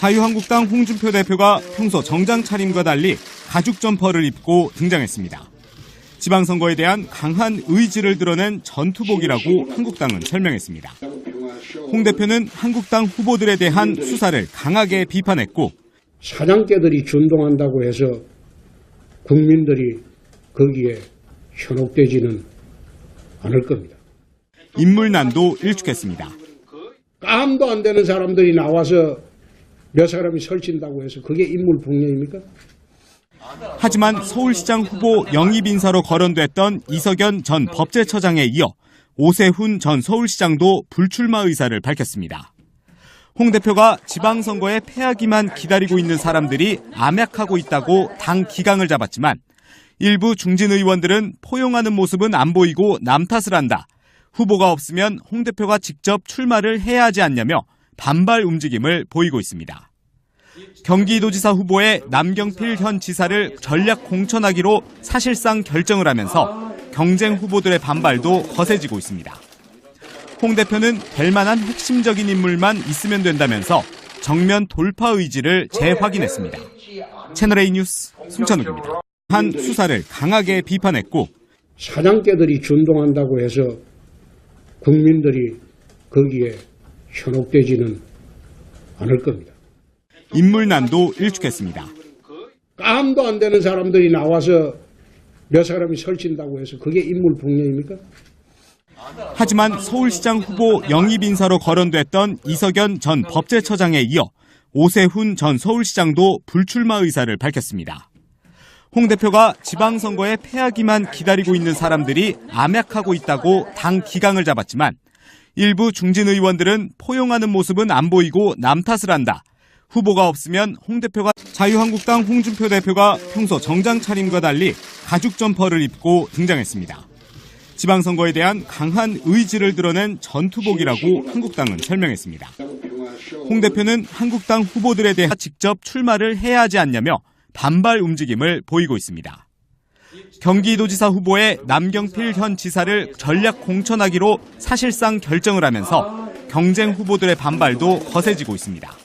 자유한국당 홍준표 대표가 평소 정장 차림과 달리 가죽 점퍼를 입고 등장했습니다. 지방선거에 대한 강한 의지를 드러낸 전투복이라고 한국당은 설명했습니다. 홍 대표는 한국당 후보들에 대한 수사를 강하게 비판했고 사장개들이 준동한다고 해서 국민들이 거기에 현혹되지는 않을 겁니다. 인물난도 일축했습니다. 깜도 안 되는 사람들이 나와서 몇 사람이 설친다고 해서 그게 인물 폭력입니까? 하지만 서울시장 후보 영입 인사로 거론됐던 이석연 전 법제처장에 이어 오세훈 전 서울시장도 불출마 의사를 밝혔습니다. 홍 대표가 지방선거에 패하기만 기다리고 있는 사람들이 암약하고 있다고 당 기강을 잡았지만 일부 중진 의원들은 포용하는 모습은 안 보이고 남 탓을 한다. 후보가 없으면 홍 대표가 직접 출마를 해야 하지 않냐며 반발 움직임을 보이고 있습니다. 경기도지사 후보의 남경필 현 지사를 전략 공천하기로 사실상 결정을 하면서 경쟁 후보들의 반발도 거세지고 있습니다. 홍 대표는 될 만한 핵심적인 인물만 있으면 된다면서 정면 돌파 의지를 재확인했습니다. 채널A 뉴스 송찬욱입니다. 한 수사를 강하게 비판했고 사장개들이 준동한다고 해서 국민들이 거기에 현혹되지는 않을 겁니다. 인물난도 일축했습니다. 깜도 안 되는 사람들이 나와서 몇 사람이 설친다고 해서 그게 인물 폭력입니까? 하지만 서울시장 후보 영입 인사로 거론됐던 이석연 전 법제처장에 이어 오세훈 전 서울시장도 불출마 의사를 밝혔습니다. 홍 대표가 지방선거에 패하기만 기다리고 있는 사람들이 암약하고 있다고 당 기강을 잡았지만 일부 중진 의원들은 포용하는 모습은 안 보이고 남 탓을 한다. 후보가 없으면 홍 대표가 자유한국당 홍준표 대표가 평소 정장 차림과 달리 가죽 점퍼를 입고 등장했습니다. 지방선거에 대한 강한 의지를 드러낸 전투복이라고 한국당은 설명했습니다. 홍 대표는 한국당 후보들에 대해 직접 출마를 해야 하지 않냐며 반발 움직임을 보이고 있습니다. 경기도지사 후보의 남경필 현 지사를 전략 공천하기로 사실상 결정을 하면서 경쟁 후보들의 반발도 거세지고 있습니다.